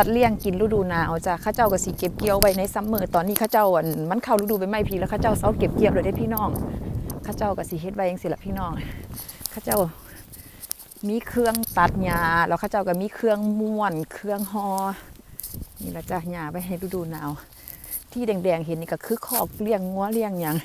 สัตว์เลี้ยงกินฤดูหนาวจ้ะข้าเจ้าก็สิเก็บเกี่ยวไว้ในซัมเมอร์ตอนนี้ข้าเจ้าอันมันเข้าฤดูใบไม้ผลิแล้วข้าเจ้าเซาเก็บเกี่ยวเลยได้พี่น้องข้าเจ้าก็สิเฮ็ดไว้จังซี่ล่ะพี่น้องข้าเจ้ามีเครื่องตัดหญ้าแล้วข้าเจ้าก็มีเครื่องม้วน เครื่องหอนี่ละจ้ะหญ้าไว้ให้ฤดูหนาว ที่แดงๆเห็นนี่ก็คือคอกเลี้ยงงัวเลี้ยงหยัง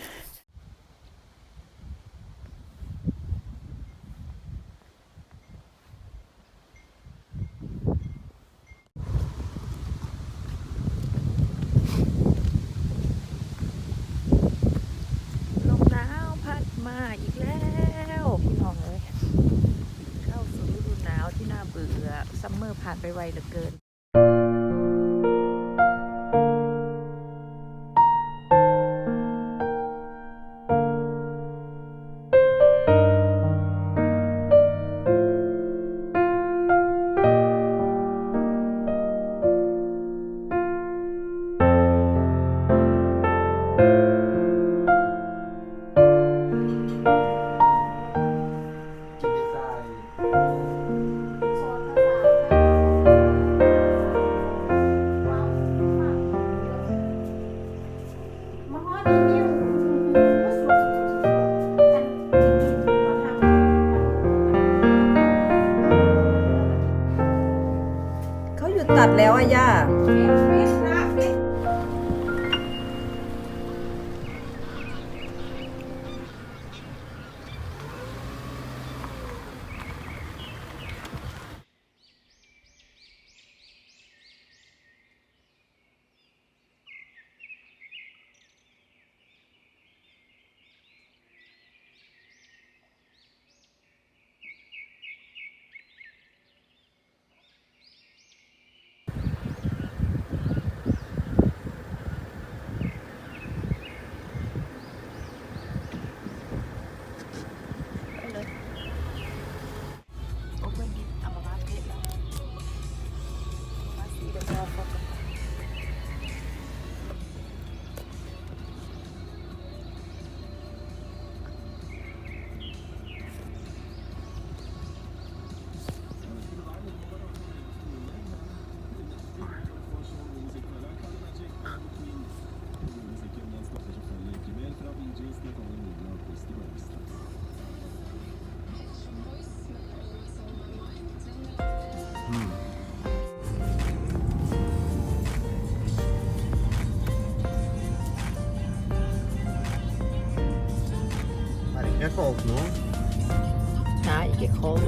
ลมหนาวพัดมาอีกแล้วพี่น้องเอ้ยเข้าสู่ฤดูหนาวที่น่าเบื่อซัมเมอร์ ผ่านไปไวเหลือเกิน ตัดแล้วอะย่า manyak oldu. Ha iyi ki oldu.